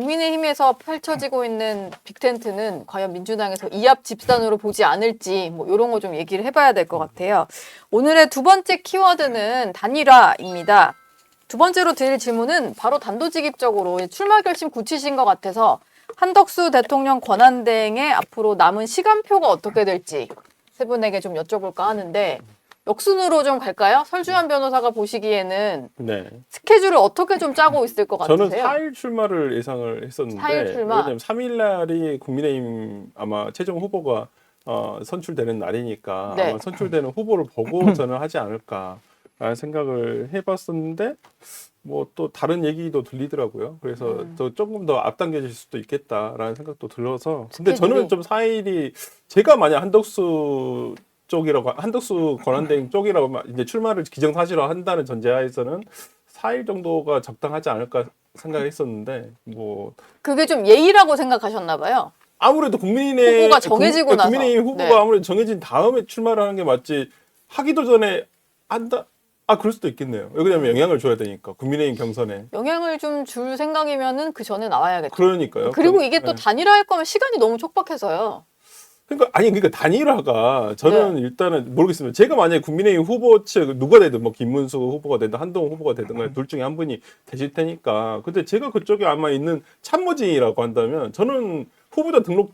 국민의힘에서 펼쳐지고 있는 빅텐트는 과연 민주당에서 이합 집산으로 보지 않을지 뭐 이런 거 좀 얘기를 해봐야 될 것 같아요. 오늘의 두 번째 키워드는 단일화입니다. 두 번째로 드릴 질문은 바로 단도직입적으로 출마 결심 굳히신 것 같아서 한덕수 대통령 권한대행의 앞으로 남은 시간표가 어떻게 될지 세 분에게 좀 여쭤볼까 하는데 역순으로 좀 갈까요? 설주환 변호사가 보시기에는 네. 스케줄을 어떻게 좀 짜고 있을 것 같으세요? 저는 4일 출마를 예상을 했었는데 4일 출마? 왜냐면 3일 날이 국민의힘 아마 최종 후보가 어, 선출되는 날이니까 네. 아마 선출되는 후보를 보고 저는 하지 않을까라는 생각을 해봤었는데 뭐 또 다른 얘기도 들리더라고요. 그래서 음. 또 조금 더 앞당겨질 수도 있겠다라는 생각도 들어서 근데 스케줄이? 저는 좀 4일이 제가 만약 한덕수 쪽이라고 한덕수 권한대행 쪽이라고 막 이제 출마를 기정사실화 한다는 전제하에서는 4일 정도가 적당하지 않을까 생각했었는데 뭐 그게 좀 예의라고 생각하셨나 봐요. 아무래도 국민의 후보가 정해지고 국- 나서. 국민의힘 후보가 네. 아무래도 정해진 다음에 출마를 하는 게 맞지 하기도 전에 한다 아 그럴 수도 있겠네요 왜냐면 영향을 줘야 되니까 국민의힘 경선에 영향을 좀 줄 생각이면은 그 전에 나와야겠죠. 그러니까요 그리고 그럼- 이게 또 네. 단일화할 거면 시간이 너무 촉박해서요. 그러니까 아니 그러니까 단일화가 저는 네. 일단은 모르겠습니다. 제가 만약에 국민의힘 후보 측 누가 되든 뭐 김문수 후보가 되든 한동훈 후보가 되든 간에 둘 중에 한 분이 되실 테니까 근데 제가 그쪽에 아마 있는 참모진이라고 한다면 저는 후보자 등록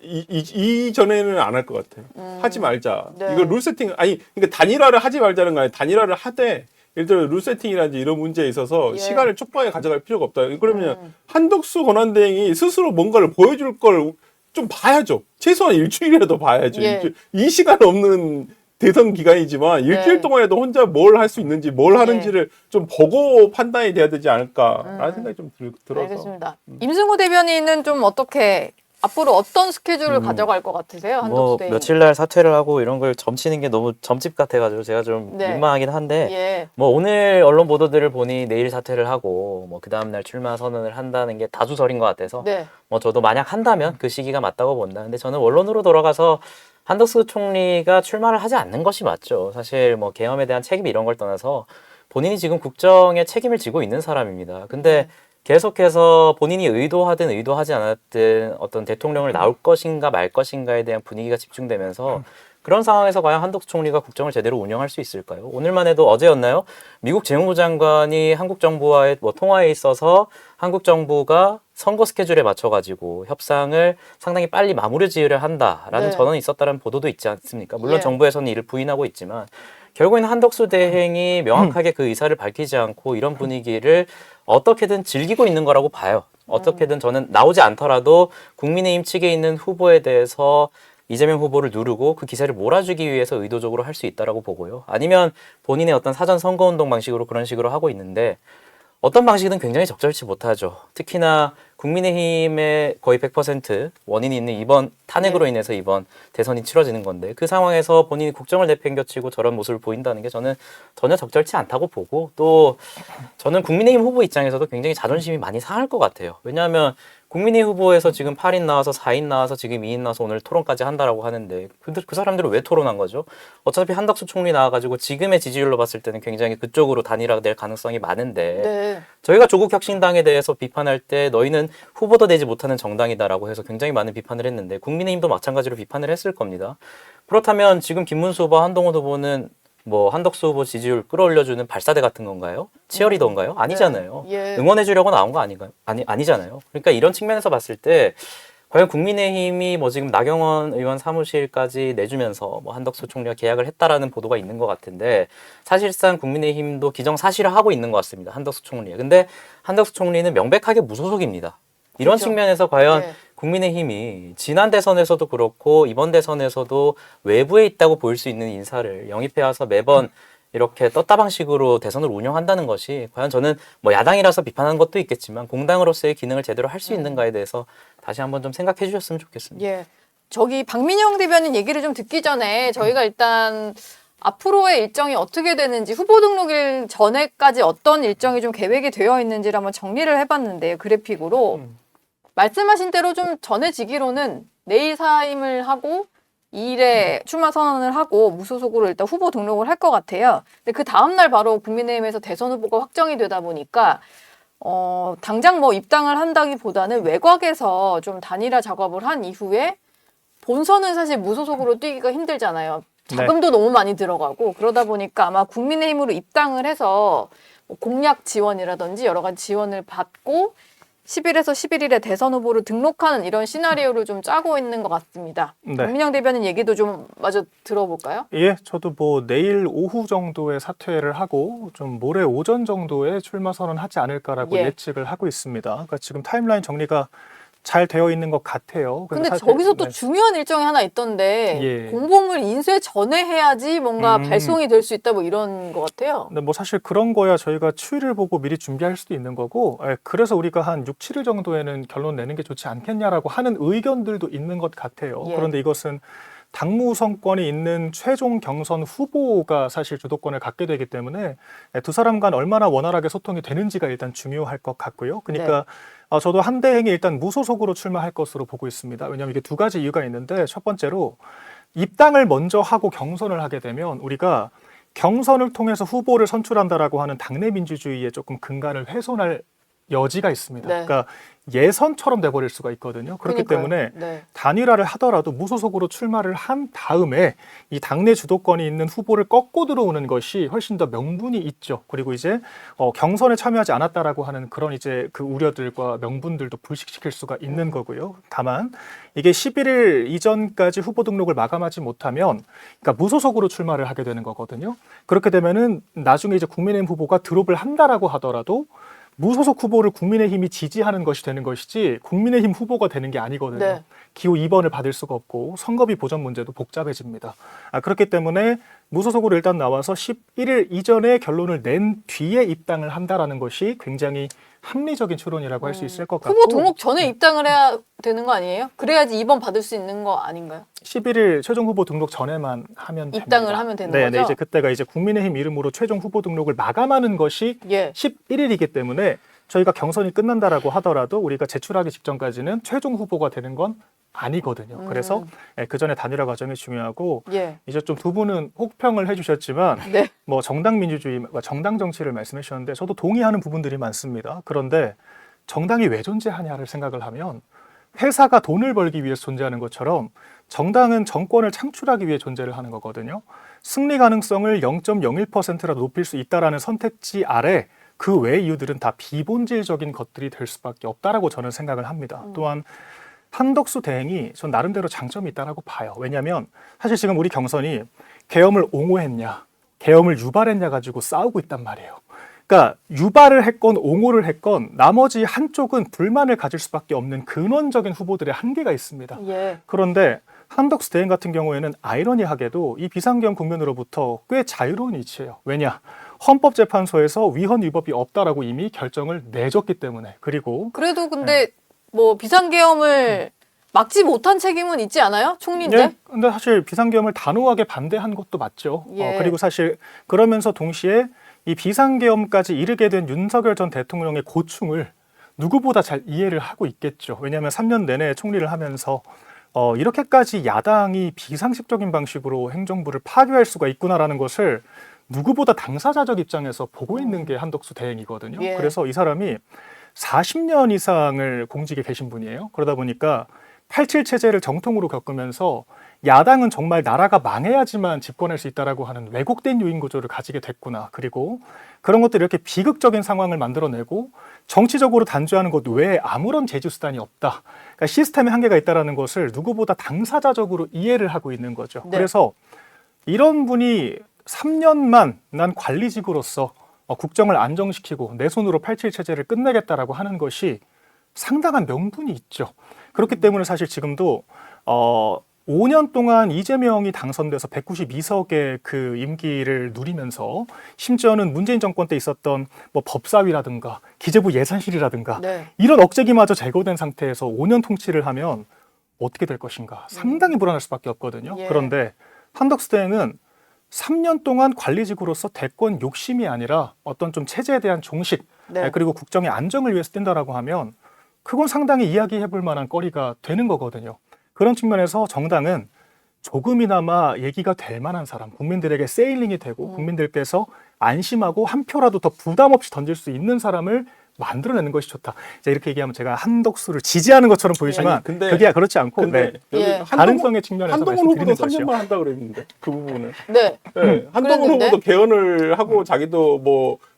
이, 이, 이전에는 안 할 것 같아요. 음. 하지 말자. 네. 이거 룰 세팅 아니 그러니까 단일화를 하지 말자는 거 아니라 단일화를 하되 예를 들어 룰 세팅이라든지 이런 문제에 있어서 예. 시간을 촉박하게 가져갈 필요가 없다. 그러면 음. 한덕수 권한대행이 스스로 뭔가를 보여줄 걸 좀 봐야죠. 최소한 일주일이라도 봐야죠. 예. 일주일. 이 시간 없는 대선 기간이지만 일주일 네. 동안에도 혼자 뭘 할 수 있는지 뭘 하는지를 좀 보고 판단이 돼야 되지 않을까라는 음. 생각이 좀 들, 들어서 알겠습니다. 임승우 대변인은 좀 어떻게 앞으로 어떤 스케줄을 음. 가져갈 것 같으세요? 뭐 대행. 며칠 날 사퇴를 하고 이런 걸 점치는 게 너무 점집 같아가지고 제가 좀 네. 민망하긴 한데 예. 뭐 오늘 언론 보도들을 보니 내일 사퇴를 하고 뭐 그 다음 날 출마 선언을 한다는 게 다수설인 것 같아서 네. 뭐 저도 만약 한다면 그 시기가 맞다고 본다. 근데 저는 원론으로 돌아가서 한덕수 총리가 출마를 하지 않는 것이 맞죠. 사실 뭐 계엄에 대한 책임 이런 걸 떠나서 본인이 지금 국정에 책임을 지고 있는 사람입니다. 근데 계속해서 본인이 의도하든 의도하지 않았든 어떤 대통령을 나올 것인가 말 것인가에 대한 분위기가 집중되면서 그런 상황에서 과연 한덕수 총리가 국정을 제대로 운영할 수 있을까요? 오늘만 해도 어제였나요? 미국 재무부 장관이 한국 정부와의 뭐 통화에 있어서 한국 정부가 선거 스케줄에 맞춰가지고 협상을 상당히 빨리 마무리 지으려 한다라는 네. 전언이 있었다는 보도도 있지 않습니까? 물론 예. 정부에서는 이를 부인하고 있지만 결국에는 한덕수 대행이 명확하게 그 의사를 밝히지 않고 이런 분위기를 어떻게든 즐기고 있는 거라고 봐요. 어떻게든 저는 나오지 않더라도 국민의힘 측에 있는 후보에 대해서 이재명 후보를 누르고 그 기세를 몰아주기 위해서 의도적으로 할 수 있다라고 보고요. 아니면 본인의 어떤 사전 선거 운동 방식으로 그런 식으로 하고 있는데 어떤 방식이든 굉장히 적절치 못하죠. 특히나 국민의힘의 거의 100% 원인이 있는 이번 탄핵으로 인해서 이번 대선이 치러지는 건데 그 상황에서 본인이 국정을 내팽겨치고 저런 모습을 보인다는 게 저는 전혀 적절치 않다고 보고 또 저는 국민의힘 후보 입장에서도 굉장히 자존심이 많이 상할 것 같아요. 왜냐하면 국민의 후보에서 지금 8인 나와서 4인 나와서 지금 2인 나와서 오늘 토론까지 한다라고 하는데 근데 그 사람들은 왜 토론한 거죠? 어차피 한덕수 총리 나와가지고 지금의 지지율로 봤을 때는 굉장히 그쪽으로 단일화될 가능성이 많은데 네. 저희가 조국 혁신당에 대해서 비판할 때 너희는 후보도 되지 못하는 정당이다라고 해서 굉장히 많은 비판을 했는데 국민의힘도 마찬가지로 비판을 했을 겁니다. 그렇다면 지금 김문수 후보, 한동훈 후보는 뭐 한덕수 후보 지지율 끌어올려주는 발사대 같은 건가요? 치어리더인가요? 아니잖아요. 예. 응원해 주려고 나온 거 아닌가요? 아니 아니잖아요. 그러니까 이런 측면에서 봤을 때 과연 국민의힘이 뭐 지금 나경원 의원 사무실까지 내주면서 뭐 한덕수 총리가 계약을 했다라는 보도가 있는 것 같은데 사실상 국민의힘도 기정사실화 하고 있는 것 같습니다. 한덕수 총리. 근데 한덕수 총리는 명백하게 무소속입니다. 이런 그렇죠. 측면에서 과연 네. 국민의힘이 지난 대선에서도 그렇고 이번 대선에서도 외부에 있다고 보일 수 있는 인사를 영입해 와서 매번 이렇게 떴다방식으로 대선을 운영한다는 것이 과연 저는 뭐 야당이라서 비판하는 것도 있겠지만 공당으로서의 기능을 제대로 할 수 있는가에 대해서 다시 한번 좀 생각해 주셨으면 좋겠습니다. 예. 저기 박민영 대변인 얘기를 좀 듣기 전에 저희가 일단 앞으로의 일정이 어떻게 되는지 후보 등록일 전에까지 어떤 일정이 좀 계획이 되어 있는지를 한번 정리를 해봤는데요. 그래픽으로 음. 말씀하신 대로 좀 전해지기로는 내일 사임을 하고 2일에 출마 선언을 하고 무소속으로 일단 후보 등록을 할 것 같아요. 근데 그 다음날 바로 국민의힘에서 대선 후보가 확정이 되다 보니까 어, 당장 뭐 입당을 한다기보다는 외곽에서 좀 단일화 작업을 한 이후에 본선은 사실 무소속으로 뛰기가 힘들잖아요. 네. 자금도 너무 많이 들어가고 그러다 보니까 아마 국민의힘으로 입당을 해서 뭐 공약 지원이라든지 여러 가지 지원을 받고 10일에서 11일에 대선 후보로 등록하는 이런 시나리오를 좀 짜고 있는 것 같습니다. 네. 박민영 대변인 얘기도 좀 마저 들어볼까요? 예, 저도 뭐 내일 오후 정도에 사퇴를 하고 좀 모레 오전 정도에 출마 선언하지 않을까라고 예. 예. 측을 하고 있습니다. 그러니까 지금 타임라인 정리가 잘 되어 있는 것 같아요. 근데 사실- 저기서 또 네. 중요한 일정이 하나 있던데 예. 공보물 인쇄 전에 해야지 뭔가 음. 발송이 될 수 있다 뭐 이런 것 같아요. 근데 뭐 사실 그런 거야 저희가 추이를 보고 미리 준비할 수도 있는 거고 예, 그래서 우리가 한 6, 7일 정도에는 결론 내는 게 좋지 않겠냐라고 하는 의견들도 있는 것 같아요. 예. 그런데 이것은 당무 선권이 있는 최종 경선 후보가 사실 주도권을 갖게 되기 때문에 예, 두 사람 간 얼마나 원활하게 소통이 되는지가 일단 중요할 것 같고요. 그러니까 네. 어, 저도 한대행이 일단 무소속으로 출마할 것으로 보고 있습니다. 왜냐하면 이게 두 가지 이유가 있는데 첫 번째로 입당을 먼저 하고 경선을 하게 되면 우리가 경선을 통해서 후보를 선출한다라고 하는 당내 민주주의에 조금 근간을 훼손할 여지가 있습니다. 네. 그러니까 예선처럼 돼버릴 수가 있거든요. 그렇기 그러니까요. 때문에 네. 단일화를 하더라도 무소속으로 출마를 한 다음에 이 당내 주도권이 있는 후보를 꺾고 들어오는 것이 훨씬 더 명분이 있죠. 그리고 이제 어, 경선에 참여하지 않았다라고 하는 그런 이제 그 우려들과 명분들도 불식시킬 수가 있는 거고요. 다만 이게 11일 이전까지 후보 등록을 마감하지 못하면 그러니까 무소속으로 출마를 하게 되는 거거든요. 그렇게 되면은 나중에 이제 국민의힘 후보가 드롭을 한다라고 하더라도 무소속 후보를 국민의힘이 지지하는 것이 되는 것이지 국민의힘 후보가 되는 게 아니거든요. 네. 기호 2번을 받을 수가 없고 선거비 보전 문제도 복잡해집니다. 아, 그렇기 때문에 무소속으로 일단 나와서 11일 이전에 결론을 낸 뒤에 입당을 한다라는 것이 굉장히 합리적인 추론이라고 할 수 있을 것 같고 음. 후보 등록 전에 입당을 해야 되는 거 아니에요? 그래야지 2번 받을 수 있는 거 아닌가요? 11일 최종 후보 등록 전에만 하면 입당을 됩니다. 하면 되는 네, 거죠? 네, 이제 그때가 이제 국민의힘 이름으로 최종 후보 등록을 마감하는 것이 예. 11일이기 때문에 저희가 경선이 끝난다라고 하더라도 우리가 제출하기 직전까지는 최종 후보가 되는 건 아니거든요. 음. 그래서 예, 그 전에 단일화 과정이 중요하고 예. 이제 좀 두 분은 혹평을 해주셨지만 네. 뭐 정당 민주주의와 정당 정치를 말씀해 주셨는데 저도 동의하는 부분들이 많습니다. 그런데 정당이 왜 존재하냐를 생각을 하면 회사가 돈을 벌기 위해서 존재하는 것처럼 정당은 정권을 창출하기 위해 존재를 하는 거거든요. 승리 가능성을 0.01%라도 높일 수 있다라는 선택지 아래 그외 이유들은 다 비본질적인 것들이 될 수밖에 없다라고 저는 생각을 합니다. 또한 한덕수 대행이 전 나름대로 장점이 있다라고 봐요. 왜냐하면 사실 지금 우리 경선이 계엄을 옹호했냐, 계엄을 유발했냐 가지고 싸우고 있단 말이에요. 그러니까 유발을 했건 옹호를 했건 나머지 한쪽은 불만을 가질 수밖에 없는 근원적인 후보들의 한계가 있습니다. 예. 그런데 한덕수 대행 같은 경우에는 아이러니하게도 이 비상경 국면으로부터 꽤 자유로운 위치예요. 왜냐? 헌법재판소에서 위헌 위법이 없다라고 이미 결정을 내줬기 때문에 그리고 그래도 근데 뭐 비상계엄을 막지 못한 책임은 있지 않아요? 총리인데? 예, 근데 사실 비상계엄을 단호하게 반대한 것도 맞죠. 예. 어, 그리고 사실 그러면서 동시에 이 비상계엄까지 이르게 된 윤석열 전 대통령의 고충을 누구보다 잘 이해를 하고 있겠죠. 왜냐하면 3년 내내 총리를 하면서 어, 이렇게까지 야당이 비상식적인 방식으로 행정부를 파괴할 수가 있구나라는 것을 누구보다 당사자적 입장에서 보고 있는 게 한덕수 대행이거든요. 예. 그래서 이 사람이 40년 이상을 공직에 계신 분이에요. 그러다 보니까 87 체제를 정통으로 겪으면서 야당은 정말 나라가 망해야지만 집권할 수 있다라고 하는 왜곡된 요인 구조를 가지게 됐구나. 그리고 그런 것들 이렇게 비극적인 상황을 만들어내고 정치적으로 단죄하는 것 외에 아무런 제주 수단이 없다. 그러니까 시스템에 한계가 있다라는 것을 누구보다 당사자적으로 이해를 하고 있는 거죠. 네. 그래서 이런 분이 3년만 난 관리직으로서 어, 국정을 안정시키고 내 손으로 87 체제를 끝내겠다라고 하는 것이 상당한 명분이 있죠. 그렇기 때문에 사실 지금도 어 5년 동안 이재명이 당선돼서 192석의 그 임기를 누리면서 심지어는 문재인 정권 때 있었던 뭐 법사위라든가 기재부 예산실이라든가 네. 이런 억제기마저 제거된 상태에서 5년 통치를 하면 어떻게 될 것인가 상당히 불안할 수밖에 없거든요. 예. 그런데 한덕수 대행은 3년 동안 관리직으로서 대권 욕심이 아니라 어떤 좀 체제에 대한 종식 네. 그리고 국정의 안정을 위해서 뛴다라고 하면 그건 상당히 이야기해 볼 만한 거리가 되는 거거든요. 그런 측면에서 정당은 조금이나마 얘기가 될 만한 사람, 국민들에게 세일링이 되고 음. 국민들께서 안심하고 한 표라도 더 부담 없이 던질 수 있는 사람을 만들어내는 것이 좋다. 이제 이렇게 얘기하면 제가 한덕수를 지지하는 것처럼 보이지만 아니, 근데- 그게 그렇지 않고 근데 네. 여기 예. 가능성의 측면에서 한동훈 후보도 말씀드리는 것이요. 3년만 한다 그랬는데 그 부분은 네. 네, 한동훈 그랬는데? 후보도 개헌을 하고 자기도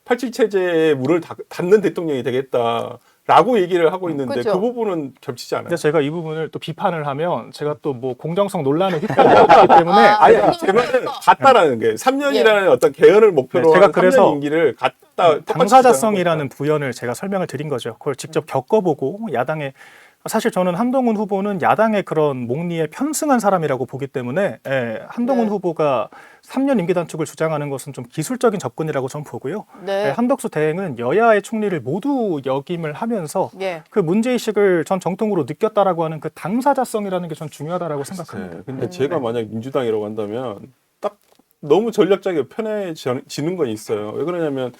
뭐87 체제에 문을 닫, 닫는 대통령이 되겠다라고 얘기를 하고 있는데 그죠. 그 부분은 겹치지 않아요. 근데 제가 이 부분을 또 비판을 하면 제가 또 뭐 공정성 논란에 휘말리기 때문에 아, 아니 제 말은. 같다라는 게 3년이라는 어떤 개헌을 목표로 네, 제가 하는 그래서 3년 임기를 갖다 똑같이 당사자성이라는 부연을 제가 설명을 드린 거죠. 그걸 직접 겪어보고 야당의 사실 저는 한동훈 후보는 야당의 그런 목리에 편승한 사람이라고 보기 때문에 예, 한동훈 네. 후보가 3년 임기 단축을 주장하는 것은 좀 기술적인 접근이라고 저는 보고요. 네. 예, 한덕수 대행은 여야의 총리를 모두 역임을 하면서 예. 그 문제의식을 전 정통으로 느꼈다라고 하는 그 당사자성이라는 게 전 중요하다라고 생각합니다. 네, 근데 제가 만약 민주당이라고 한다면 딱 너무 전략적이고 편해지는 건 있어요. 왜 그러냐면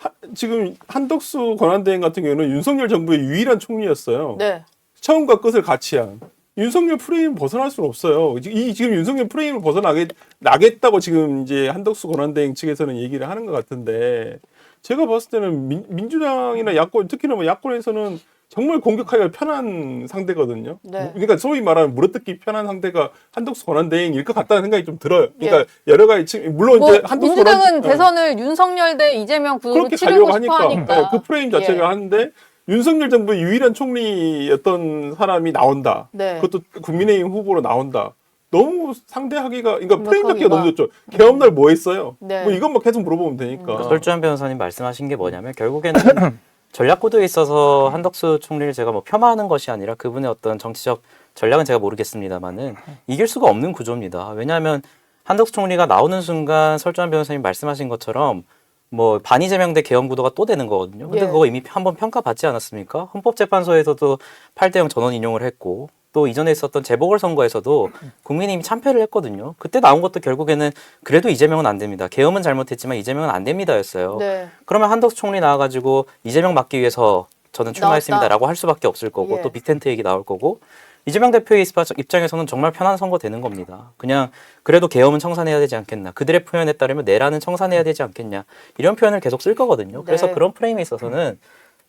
하- 지금 한덕수 권한대행 같은 경우는 윤석열 정부의 유일한 총리였어요. 네. 처음과 끝을 같이 한 윤석열 프레임 벗어날 수는 없어요. 이 지금 윤석열 프레임을 벗어나게 나겠다고 지금 이제 한덕수 권한대행 측에서는 얘기를 하는 것 같은데 제가 봤을 때는 민, 민주당이나 야권 특히나 뭐 야권에서는 정말 공격하기가 편한 상대거든요. 네. 그러니까 소위 말하는 물어뜯기 편한 상대가 한덕수 권한대행일 것 같다는 생각이 좀 들어요. 그러니까 여러 가지 측- 물론 뭐 이제 한덕수 민주당은 권한- 어. 대선을 윤석열 대 이재명 구도로 그렇게 치르고 하니까, 하니까. 네, 그 프레임 자체가 예. 하는데 윤석열 정부의 유일한 총리였던 사람이 나온다. 네. 그것도 국민의힘 후보로 나온다. 너무 상대하기가 그러니까 프레임 잡기가 공격하기가. 너무 좋죠. 개업날 뭐 했어요? 네. 뭐 이것만 계속 물어보면 되니까. 그러니까 설주한 변호사님 말씀하신 게 뭐냐면 결국에는 전략 구도에 있어서 한덕수 총리를 제가 뭐 폄하하는 것이 아니라 그분의 어떤 정치적 전략은 제가 모르겠습니다만은 이길 수가 없는 구조입니다. 왜냐하면 한덕수 총리가 나오는 순간 설주한 변호사님 말씀하신 것처럼 뭐 반이재명 대 개헌 구도가 또 되는 거거든요. 근데 예. 그거 이미 한번 평가받지 않았습니까? 헌법재판소에서도 8대0 전원 인용을 했고 또 이전에 있었던 재보궐선거에서도 국민의힘이 참패를 했거든요. 그때 나온 것도 결국에는 그래도 이재명은 안 됩니다. 계엄은 잘못했지만 이재명은 안 됩니다였어요. 네. 그러면 한덕수 총리 나와가지고 이재명 막기 위해서 저는 출마했습니다라고 할 수밖에 없을 거고 예. 또 빅텐트 얘기 나올 거고 이재명 대표의 입- 입장에서는 정말 편한 선거 되는 겁니다. 그냥 그래도 계엄은 청산해야 되지 않겠나. 그들의 표현에 따르면 내라는 청산해야 되지 않겠냐. 이런 표현을 계속 쓸 거거든요. 그래서 네. 그런 프레임에 있어서는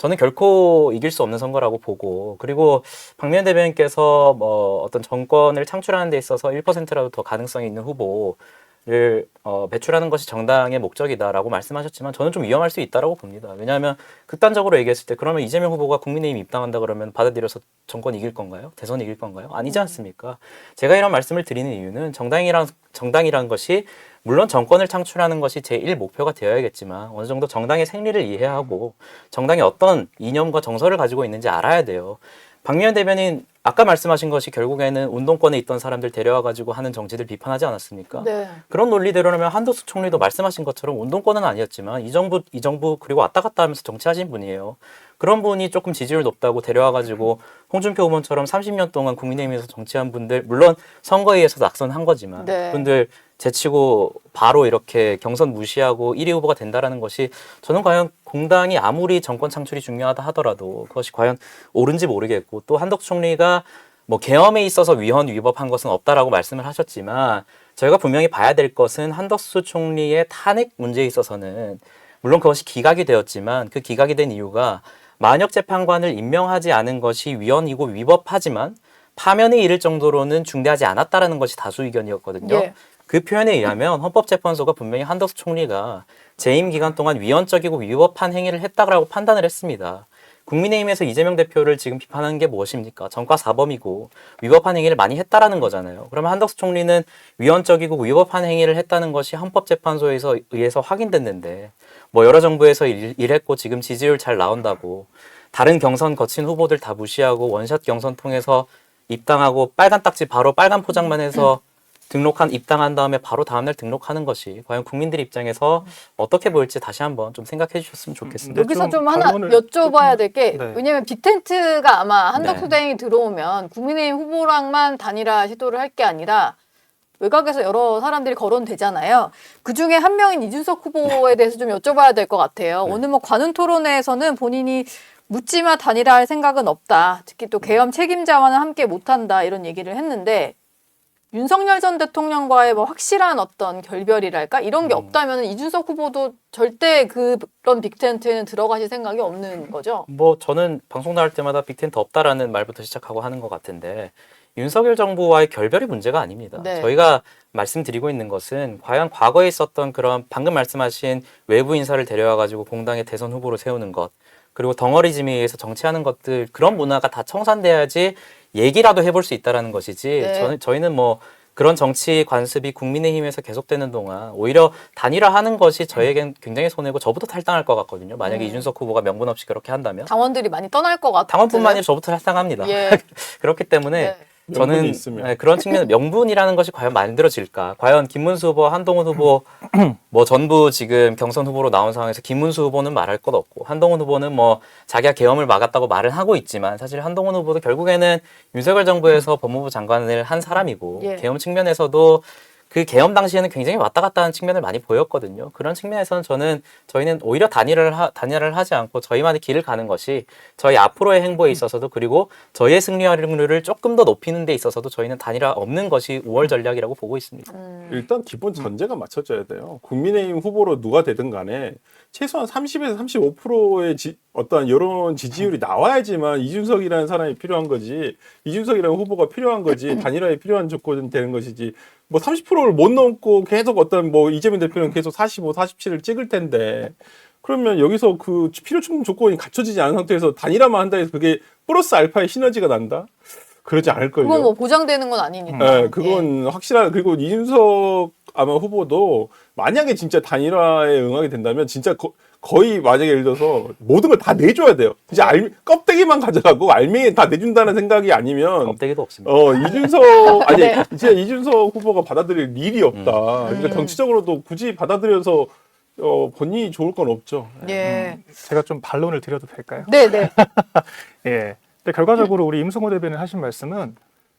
저는 결코 이길 수 없는 선거라고 보고 그리고 박미연 대변인께서 뭐 어떤 정권을 창출하는 데 있어서 1%라도 더 가능성이 있는 후보를 어, 배출하는 것이 정당의 목적이다라고 말씀하셨지만 저는 좀 위험할 수 있다라고 봅니다. 왜냐하면 극단적으로 얘기했을 때 그러면 이재명 후보가 국민의힘 입당한다 그러면 받아들여서 정권 이길 건가요? 대선 이길 건가요? 아니지 않습니까? 제가 이런 말씀을 드리는 이유는 정당이란 정당이란 것이 물론 정권을 창출하는 것이 제1 목표가 되어야겠지만 어느 정도 정당의 생리를 이해하고 정당이 어떤 이념과 정서를 가지고 있는지 알아야 돼요. 박미연 대변인 아까 말씀하신 것이 결국에는 운동권에 있던 사람들 데려와 가지고 하는 정치들 비판하지 않았습니까? 네. 그런 논리대로라면 한덕수 총리도 말씀하신 것처럼 운동권은 아니었지만 이 정부 이 정부 그리고 왔다 갔다 하면서 정치하신 분이에요. 그런 분이 조금 지지율 높다고 데려와 가지고 홍준표 의원처럼 30년 동안 국민의힘에서 정치한 분들 물론 선거에 의해서 낙선한 거지만 네. 그분들 제치고 바로 이렇게 경선 무시하고 1위 후보가 된다라는 것이 저는 과연 공당이 아무리 정권 창출이 중요하다 하더라도 그것이 과연 옳은지 모르겠고 또 한덕수 총리가 뭐 계엄에 있어서 위헌 위법한 것은 없다라고 말씀을 하셨지만 저희가 분명히 봐야 될 것은 한덕수 총리의 탄핵 문제에 있어서는 물론 그것이 기각이 되었지만 그 기각이 된 이유가 만역 재판관을 임명하지 않은 것이 위헌이고 위법하지만 파면에 이를 정도로는 중대하지 않았다라는 것이 다수 의견이었거든요. 예. 그 표현에 의하면 헌법재판소가 분명히 한덕수 총리가 재임 기간 동안 위헌적이고 위법한 행위를 했다라고 판단을 했습니다. 국민의힘에서 이재명 대표를 지금 비판하는 게 무엇입니까? 전과 사범이고 위법한 행위를 많이 했다라는 거잖아요. 그러면 한덕수 총리는 위헌적이고 위법한 행위를 했다는 것이 헌법재판소에서 의해서 확인됐는데 뭐 여러 정부에서 일, 일했고 지금 지지율 잘 나온다고 다른 경선 거친 후보들 다 무시하고 원샷 경선 통해서 입당하고 빨간 딱지 바로 빨간 포장만 해서 등록한 입당한 다음에 바로 다음날 등록하는 것이 과연 국민들 입장에서 어떻게 보일지 다시 한번 좀 생각해 주셨으면 좋겠습니다. 네, 여기서 좀 좀 하나 여쭤봐야 될게 네. 왜냐면 빅텐트가 아마 한덕수 네. 대행이 들어오면 국민의힘 후보랑만 단일화 시도를 할 게 아니라 외곽에서 여러 사람들이 거론되잖아요. 그 중에 한 명인 이준석 후보에 대해서 좀 여쭤봐야 될 것 같아요. 네. 오늘 뭐 관훈 토론회에서는 본인이 묻지마 단일화할 생각은 없다. 특히 또 계엄 책임자와는 함께 못한다 이런 얘기를 했는데 윤석열 전 대통령과의 뭐 확실한 어떤 결별이랄까 이런 게 음. 없다면 이준석 후보도 절대 그- 그런 빅텐트에는 들어가실 생각이 없는 거죠. 뭐 저는 방송 나갈 때마다 빅텐트 없다라는 말부터 시작하고 하는 것 같은데 윤석열 정부와의 결별이 문제가 아닙니다. 네. 저희가 말씀드리고 있는 것은 과연 과거에 있었던 그런 방금 말씀하신 외부 인사를 데려와 가지고 공당의 대선 후보로 세우는 것 그리고 덩어리짐에 의해서 정치하는 것들 그런 문화가 다 청산돼야지 얘기라도 해볼 수 있다라는 것이지 네. 저는 저희는 뭐 그런 정치 관습이 국민의힘에서 계속되는 동안 오히려 단일화하는 것이 저에겐 굉장히 손해고 저부터 탈당할 것 같거든요. 만약에 음. 이준석 후보가 명분 없이 그렇게 한다면 당원들이 많이 떠날 것 같아요. 당원뿐만 아니라 저부터 탈당합니다. 예. 그렇기 때문에 네. 저는 있으면. 네, 그런 측면 명분이라는 것이 과연 만들어질까? 과연 김문수 후보, 한동훈 후보 뭐 전부 지금 경선 후보로 나온 상황에서 김문수 후보는 말할 것 없고 한동훈 후보는 뭐 자기가 계엄을 막았다고 말을 하고 있지만 사실 한동훈 후보도 결국에는 윤석열 정부에서 법무부 장관을 한 사람이고 예. 계엄 측면에서도 그 계엄 당시에는 굉장히 왔다 갔다 하는 측면을 많이 보였거든요. 그런 측면에서는 저는 저희는 오히려 단일을 하, 단일을 하지 않고 저희만의 길을 가는 것이 저희 앞으로의 행보에 있어서도 그리고 저희의 승리 확률을 조금 더 높이는 데 있어서도 저희는 단일화 없는 것이 5월 전략이라고 보고 있습니다. 음. 일단 기본 전제가 맞춰져야 돼요. 국민의힘 후보로 누가 되든 간에 최소한 30에서 35%의 지, 어떠한 여론 지지율이 나와야지만 이준석이라는 사람이 필요한 거지, 이준석이라는 후보가 필요한 거지, 단일화에 필요한 조건이 되는 것이지, 뭐 30%를 못 넘고 계속 어떤 뭐 이재명 대표는 계속 45, 47을 찍을 텐데, 그러면 여기서 그 필요 충분 조건이 갖춰지지 않은 상태에서 단일화만 한다 해서 그게 플러스 알파의 시너지가 난다? 그러지 않을걸요. 그건 뭐 보장되는 건 아니니까. 네, 그건 확실한 그리고 이준석 아마 후보도 만약에 진짜 단일화에 응하게 된다면 진짜 거, 거의 만약에 예를 들어서 모든 걸 다 내줘야 돼요. 진짜 알, 껍데기만 가져가고 알맹이 다 내준다는 생각이 아니면 껍데기도 없습니다. 어 이준석 아니 네. 진짜 이준석 후보가 받아들일 일이 없다. 그러니까 음. 정치적으로도 굳이 받아들여서 어 본인이 좋을 건 없죠. 예. 제가 좀 반론을 드려도 될까요? 네, 네. 예. 근데 결과적으로 우리 임승호 대변인 하신 말씀은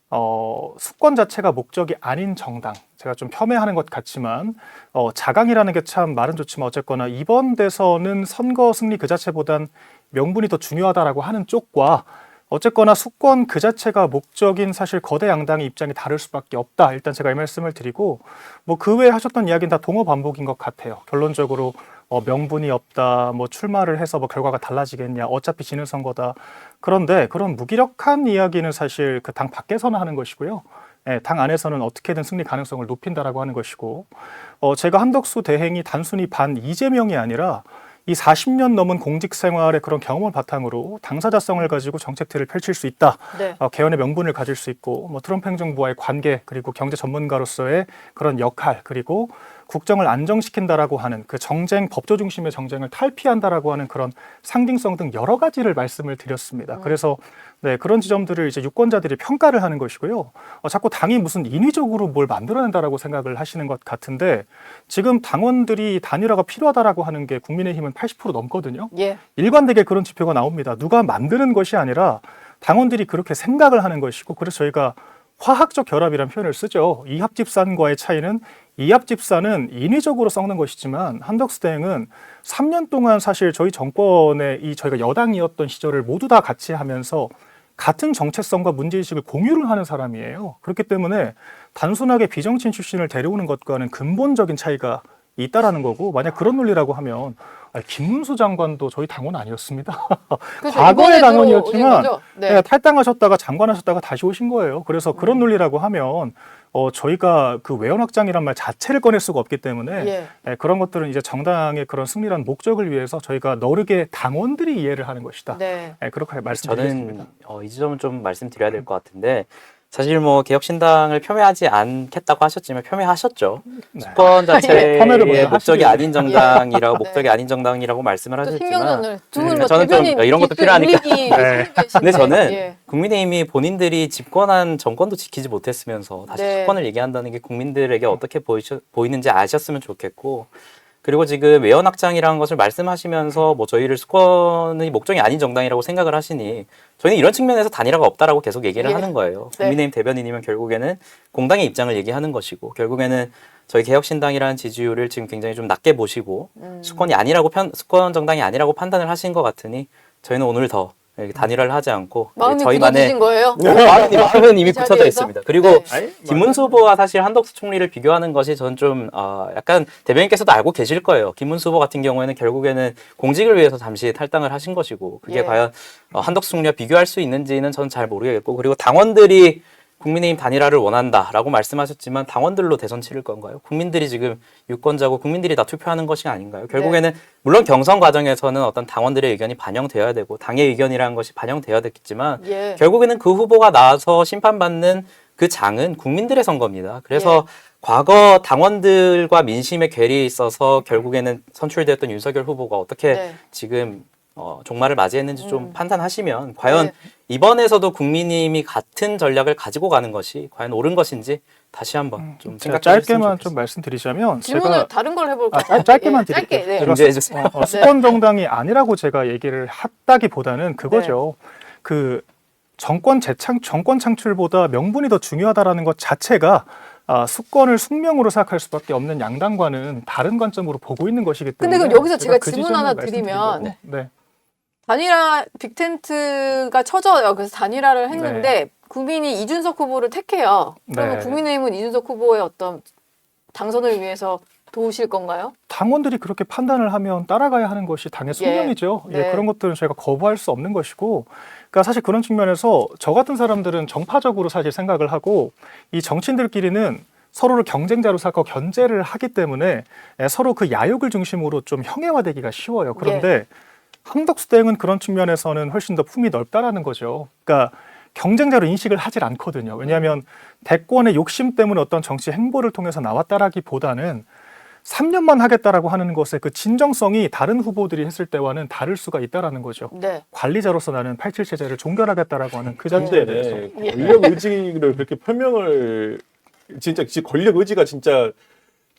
어, 수권 자체가 목적이 아닌 정당. 제가 좀 폄훼하는 것 같지만 어, 자강이라는 게 참 말은 좋지만 어쨌거나 이번 대선은 선거 승리 그 자체보단 명분이 더 중요하다라고 하는 쪽과 어쨌거나 수권 그 자체가 목적인 사실 거대 양당의 입장이 다를 수밖에 없다. 일단 제가 이 말씀을 드리고 뭐 그 외에 하셨던 이야기는 다 동어 반복인 것 같아요. 결론적으로 어, 명분이 없다. 뭐 출마를 해서 뭐 결과가 달라지겠냐. 어차피 지는 선거다. 그런데 그런 무기력한 이야기는 사실 그 당 밖에서는 하는 것이고요. 예, 당 안에서는 어떻게든 승리 가능성을 높인다라고 하는 것이고, 어, 제가 한덕수 대행이 단순히 반 이재명이 아니라 이 40년 넘은 공직 생활의 그런 경험을 바탕으로 당사자성을 가지고 정책들을 펼칠 수 있다. 네. 어, 개헌의 명분을 가질 수 있고 뭐 트럼프 행정부와의 관계 그리고 경제 전문가로서의 그런 역할 그리고 국정을 안정시킨다라고 하는 그 정쟁 법조 중심의 정쟁을 탈피한다라고 하는 그런 상징성 등 여러 가지를 말씀을 드렸습니다. 그래서 네, 그런 지점들을 이제 유권자들이 평가를 하는 것이고요. 어, 자꾸 당이 무슨 인위적으로 뭘 만들어낸다라고 생각을 하시는 것 같은데 지금 당원들이 단일화가 필요하다라고 하는 게 국민의힘은 80% 넘거든요. 예. 일관되게 그런 지표가 나옵니다. 누가 만드는 것이 아니라 당원들이 그렇게 생각을 하는 것이고 그래서 저희가 화학적 결합이라는 표현을 쓰죠. 이합집산과의 차이는 이합집산은 인위적으로 썩는 것이지만 한덕수 대행은 3년 동안 사실 저희 정권의 이 저희가 여당이었던 시절을 모두 다 같이 하면서 같은 정체성과 문제의식을 공유를 하는 사람이에요. 그렇기 때문에 단순하게 비정치인 출신을 데려오는 것과는 근본적인 차이가 있다라는 거고 만약 그런 논리라고 하면 아니, 김문수 장관도 저희 당원 아니었습니다. 그렇죠. 과거의 당원이었지만? 네. 네, 탈당하셨다가 장관하셨다가 다시 오신 거예요. 그래서 음. 그런 논리라고 하면 어, 저희가 그 외연 확장이란 말 자체를 꺼낼 수가 없기 때문에 예. 네, 그런 것들은 이제 정당의 그런 승리라는 목적을 위해서 저희가 너르게 당원들이 이해를 하는 것이다. 네. 네, 그렇게 말씀드리겠습니다. 저는 어, 이 지점은 좀 말씀드려야 될 것 같은데 사실 뭐 개혁신당을 폄훼하지 않겠다고 하셨지만 폄훼하셨죠. 네. 수권 자체의 폄훼를 먼저 목적이 하시죠. 아닌 정당이라고 네. 목적이 아닌 정당이라고 말씀을 또 하셨지만 두분 네, 뭐 저는 좀 이런 것도 필요하니까. 네. 근데 저는 예. 국민의힘이 본인들이 집권한 정권도 지키지 못했으면서 다시 네. 수권을 얘기한다는 게 국민들에게 어떻게 보이셔, 보이는지 아셨으면 좋겠고 그리고 지금 외연 확장이라는 것을 말씀하시면서 뭐 저희를 수권의 목적이 아닌 정당이라고 생각을 하시니 저희는 이런 측면에서 단일화가 없다라고 계속 얘기를 예. 하는 거예요. 네. 국민의힘 대변인이면 결국에는 공당의 입장을 얘기하는 것이고 결국에는 저희 개혁신당이라는 지지율을 지금 굉장히 좀 낮게 보시고 음. 수권이 아니라고 편 수권 정당이 아니라고 판단을 하신 것 같으니 저희는 오늘 더 예, 단일화를 하지 않고 마음이 저희만의 굳어지신 거예요? 마음이, 마음은 이미 이 굳혀져 자리에서? 있습니다. 그리고 네. 아니, 김문수 후보와 사실 한덕수 총리를 비교하는 것이 전좀 어, 약간 대변인께서도 알고 계실 거예요. 김문수 후보 같은 경우에는 결국에는 공직을 위해서 잠시 탈당을 하신 것이고 그게 예. 과연 어, 한덕수 총리와 비교할 수 있는지는 저는 잘 모르겠고 그리고 당원들이 국민의힘 단일화를 원한다라고 말씀하셨지만 당원들로 대선 치를 건가요? 국민들이 지금 유권자고 국민들이 다 투표하는 것이 아닌가요? 결국에는 물론 경선 과정에서는 어떤 당원들의 의견이 반영되어야 되고 당의 의견이라는 것이 반영되어야 됐겠지만 예. 결국에는 그 후보가 나와서 심판받는 그 장은 국민들의 선거입니다. 그래서 과거 당원들과 민심의 괴리에 있어서 결국에는 선출되었던 윤석열 후보가 어떻게 네. 지금 어, 종말을 맞이했는지 좀 음. 판단하시면 과연 네. 이번에서도 국민의힘이 같은 전략을 가지고 가는 것이 과연 옳은 것인지 다시 한번 좀 제가 생각해 짧게만 좀 말씀드리자면 질문을 제가 다른 걸 해볼까요? 아, 짧- 짧게만 예, 드릴게요. 짧게. 네. 제가 중재해 주세요. 어, 어, 수권 정당이 아니라고 제가 얘기를 했다기보다는 그거죠. 그 정권 재창 정권 창출보다 명분이 더 중요하다라는 것 자체가 아, 수권을 숙명으로 생각할 수밖에 없는 양당과는 다른 관점으로 보고 있는 것이기 근데 때문에 그럼 여기서 제가 그 질문 하나 드리면. 네. 단일화 빅텐트가 쳐져요. 그래서 단일화를 했는데 국민이 이준석 후보를 택해요. 그러면 네. 국민의힘은 이준석 후보의 어떤 당선을 위해서 도우실 건가요? 당원들이 그렇게 판단을 하면 따라가야 하는 것이 당의 숙명이죠. 예, 네. 그런 것들은 저희가 거부할 수 없는 것이고, 그러니까 사실 그런 측면에서 저 같은 사람들은 정파적으로 사실 생각을 하고 이 정치인들끼리는 서로를 경쟁자로 생각하고 견제를 하기 때문에 예, 서로 그 야욕을 중심으로 좀 형해화되기가 쉬워요. 그런데 한덕수 대행은 그런 측면에서는 훨씬 더 품이 넓다라는 거죠. 그러니까 경쟁자로 인식을 하질 않거든요. 왜냐하면 대권의 욕심 때문에 어떤 정치 행보를 통해서 나왔다라기보다는 3년만 하겠다라고 하는 것의 그 진정성이 다른 후보들이 했을 때와는 다를 수가 있다라는 거죠. 네. 관리자로서 나는 87 체제를 종결하겠다라고 하는 그 자체에 대해서. 근데 권력 의지를 그렇게 표명을 진짜 지- 권력 의지가 진짜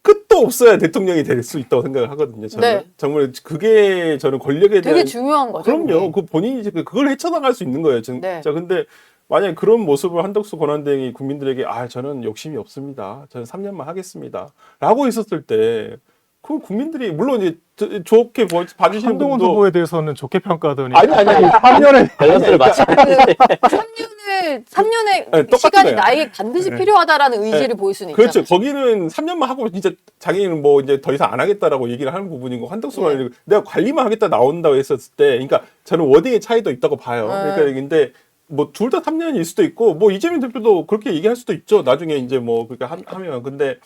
끝도 없어야 대통령이 될 수 있다고 생각을 하거든요. 저는 네. 정말 그게 저는 권력에 대한 되게 중요한 거죠. 그럼요. 그 본인이 이제 그- 그걸 헤쳐나갈 수 있는 거예요. 진짜. 네. 근데 만약에 그런 모습을 한덕수 권한대행이 국민들에게 아 저는 욕심이 없습니다. 저는 3년만 하겠습니다.라고 했었을 때. 그 국민들이 물론 이제 저- 좋게 보- 봐주시는 한동훈 분도 후보에 대해서는 좋게 평가하더니 아니 아니 아니 3년에 밸런스를 맞춰 3년을 3년의 네, 똑같은 시간이 거예요. 나에게 반드시 네. 필요하다라는 의지를 네. 보일 수는 있죠. 그렇죠. 거기는 3년만 하고 진짜 자기는 뭐 이제 더 이상 안 하겠다라고 얘기를 하는 부분이고 한덕수가 네. 아니고 내가 관리만 하겠다 나온다고 했었을 때, 그러니까 저는 워딩의 차이도 있다고 봐요. 네. 그러니까 근데 뭐 둘 다 3년일 수도 있고 뭐 이재명 대표도 그렇게 얘기할 수도 있죠. 나중에 이제 뭐 그렇게 하- 하면 근데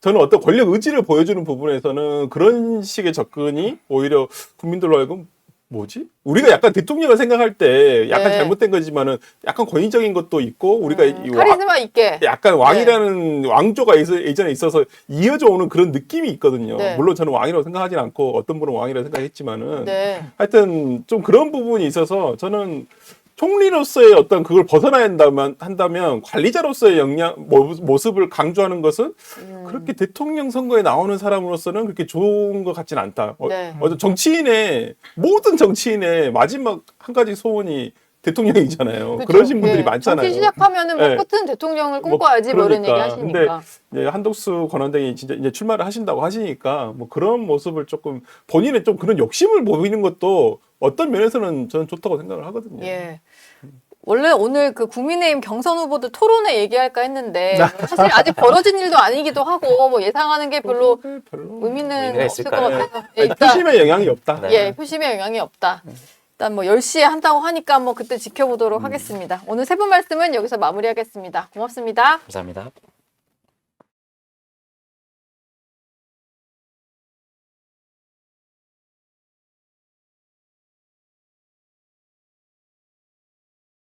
저는 어떤 권력 의지를 보여주는 부분에서는 그런 식의 접근이 오히려 국민들로 하여금 뭐지? 우리가 약간 대통령을 생각할 때 약간 네. 잘못된 거지만은 약간 권위적인 것도 있고 우리가 음, 이 와- 카리스마 있게. 약간 왕이라는 왕조가 있어, 예전에 있어서 이어져 오는 그런 느낌이 있거든요. 네. 물론 저는 왕이라고 생각하진 않고 어떤 분은 왕이라고 생각했지만은 네. 하여튼 좀 그런 부분이 있어서 저는 총리로서의 어떤 그걸 벗어나야 한다면, 한다면 관리자로서의 역량 모- 모습을 강조하는 것은 음. 그렇게 대통령 선거에 나오는 사람으로서는 그렇게 좋은 것 같지는 않다. 어, 네. 어, 정치인의 모든 정치인의 마지막 한 가지 소원이 대통령이잖아요. 그렇죠. 그러신 분들이 예. 많잖아요. 정치 시작하면은 뭐 네. 끝은 대통령을 뭐 꿈꿔야지 뭐, 그러니까. 얘기 하시니까. 이제 한덕수 권한대행이 진짜 이제 출마를 하신다고 하시니까 뭐 그런 모습을 조금 본인의 좀 그런 욕심을 보이는 것도 어떤 면에서는 저는 좋다고 생각을 하거든요. 예. 원래 오늘 그 국민의힘 경선 후보들 토론회 얘기할까 했는데 네. 사실 아직 벌어진 일도 아니기도 하고 뭐 예상하는 게 별로 별로 의미는 의미가 없을 것 있을까요? 같아서 예, 아니, 일단 표심에 영향이 없다. 네. 예 표심에 영향이 없다. 일단 뭐 10시에 한다고 하니까 뭐 그때 지켜보도록 하겠습니다. 오늘 세 분 말씀은 여기서 마무리하겠습니다. 고맙습니다. 감사합니다.